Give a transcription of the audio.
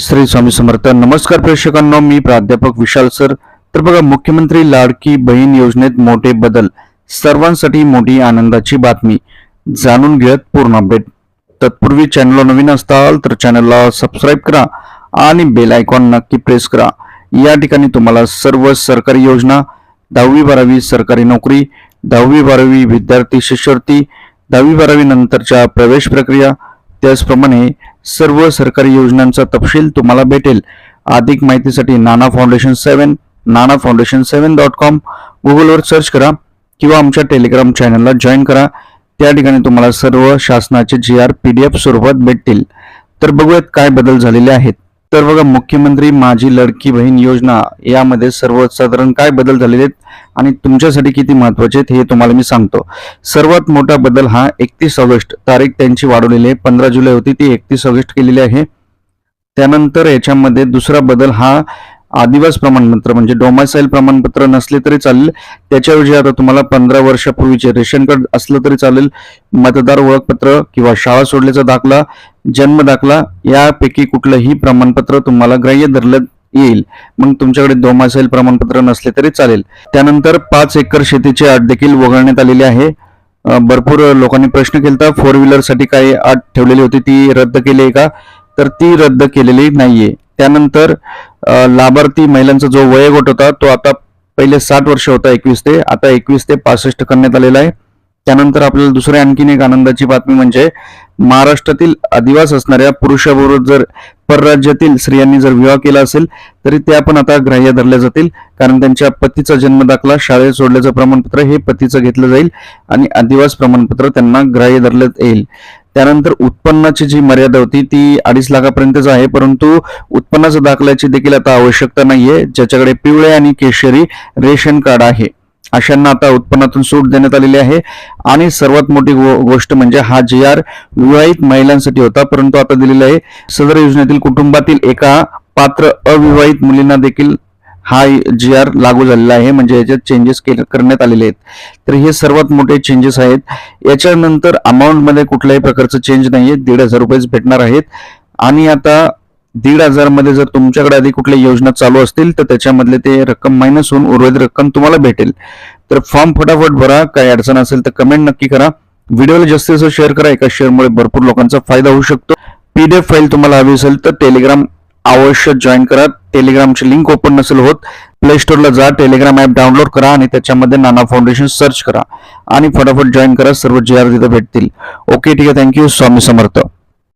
श्री स्वामी समर्थ. नमस्कार प्रेक्षकांनो मी प्राध्यापक विशाल सर. तर बघा मुख्यमंत्री लाडकी बहीण योजनेत मोठे बदल. सर्वांसाठी मोठी आनंदाची बातमी. जाणून घेत पूर्ण अपडेट. तत्पूर्वी चॅनलला नवीन असताल तर चॅनलला सबस्क्राईब करा आणि बेल आयकॉन नक्की प्रेस करा. या ठिकाणी तुम्हाला सर्व सरकारी योजना दहावी बारावी सरकारी नोकरी दहावी बारावी विद्यार्थी शिष्यवृत्ती दहावी बारावी नंतरच्या प्रवेश प्रक्रिया त्याचप्रमाणे सर्व सरकारी योजनांचा तपशील तुम्हाला भेटेल. अधिक माहितीसाठी Nana foundation seven Nana foundation seven dot com गुगलवर सर्च करा किंवा आमच्या टेलिग्राम चॅनलला जॉईन करा. त्या ठिकाणी तुम्हाला सर्व शासनाचे G R P D F स्वरूपात भेटतील. तर बघूयात काय बदल झालेले आहेत. तर बघा मुख्यमंत्री माझी लडकी बहीण योजना यामध्ये सर्वसाधारण काय बदल झालेले आहेत आणि तुमच्यासाठी किती महत्त्वाचे आहेत हे तुम्हाला मी सांगतो. सर्वात मोठा बदल हा एकतीस ऑगस्ट तारीख त्यांची वाढवलेली आहे. पंधरा जुलै होती ती एकतीस ऑगस्ट केलेली आहे. त्यानंतर याच्यामध्ये दुसरा बदल हा आदिवास प्रमाणपत्र म्हणजे डोमासाईल प्रमाणपत्र नसले तरी चालेल. त्याच्याऐवजी आता तुम्हाला पंधरा वर्षापूर्वीचे रेशन कार्ड असलं तरी चालेल. मतदार ओळखपत्र किंवा शाळा सोडल्याचा दाखला जन्म दाखला यापैकी कुठलंही प्रमाणपत्र तुम्हाला ग्राह्य धरलं येईल. मग तुमच्याकडे डोमासाईल प्रमाणपत्र नसले तरी चालेल. त्यानंतर पाच एकर शेतीची अट देखील वगळण्यात आलेली आहे. भरपूर लोकांनी प्रश्न केला फोर व्हीलरसाठी काही अट ठेवलेली होती. ती रद्द केली आहे का? तर ती रद्द केलेली नाहीये. त्यानंतर लाभार्थी महिलांचा जो वयोगट होता तो आता पहिले साठ वर्ष होता एकवीस ते. आता एकवीस ते पासष्ट करण्यात आलेला आहे. त्यानंतर आपल्याला दुसरी आणखीन एक आनंदाची बातमी म्हणजे महाराष्ट्रातील अधिवास असणाऱ्या पुरुषाबरोबर जर परराज्यातील स्त्रियांनी जर विवाह केला असेल तरी त्या पण आता ग्राह्य धरल्या जातील. कारण त्यांच्या पतीचा जन्म दाखला शाळेत सोडल्याचं प्रमाणपत्र हे पतीचं घेतलं जाईल आणि अधिवास प्रमाणपत्र त्यांना ग्राह्य धरण्यात येईल. त्यानंतर उत्पन्नाची जी मर्यादा होती ती अडीच लाखापर्यंतच आहे परंतु उत्पन्नाचं दाखल्याची देखील आता आवश्यकता नाहीये. ज्याच्याकडे पिवळे आणि केशरी रेशन कार्ड आहे अशांना आता उत्पन्नातून सूट देण्यात आलेली आहे. आणि सर्वात मोठी गो- गोष्ट म्हणजे हा जी आर विवाहित महिलांसाठी होता परंतु आता दिलेला आहे. सदर योजनेतील कुटुंबातील एका पात्र अविवाहित मुलींना देखील हा जी आर लागू झालेला आहे म्हणजे याच्यात चेंजेस करण्यात आलेले आहेत. तर हे सर्वात मोठे चेंजेस आहेत. याच्यानंतर अमाऊंटमध्ये कुठल्याही प्रकारचं चेंज नाही आहे दीड हजार रुपयेच भेटणार आहेत. आणि आता दीड हजारमध्ये जर तुमच्याकडे आधी कुठल्या योजना चालू असतील तर त्याच्यामधले ते रक्कम मायनस होऊन उर्वरित रक्कम तुम्हाला भेटेल. तर फॉर्म फटाफट भरा. काही अडचण असेल तर कमेंट नक्की करा. व्हिडिओला जास्तीत जास्त शेअर करा. एका शेअरमुळे भरपूर लोकांचा फायदा होऊ शकतो. पीडीएफ फाईल तुम्हाला हवी असेल तर टेलिग्राम अवश्य जॉईन करा. टेलिग्रामची लिंक ओपन नसेल होत प्ले स्टोरला जा टेलिग्राम ॲप डाउनलोड करा आणि त्याच्यामध्ये नाना फाउंडेशन सर्च करा. आणि फटाफट जॉईन करा सर्व जे आर तिथं भेटतील. ओके ठीक आहे थँक्यू स्वामी समर्थ.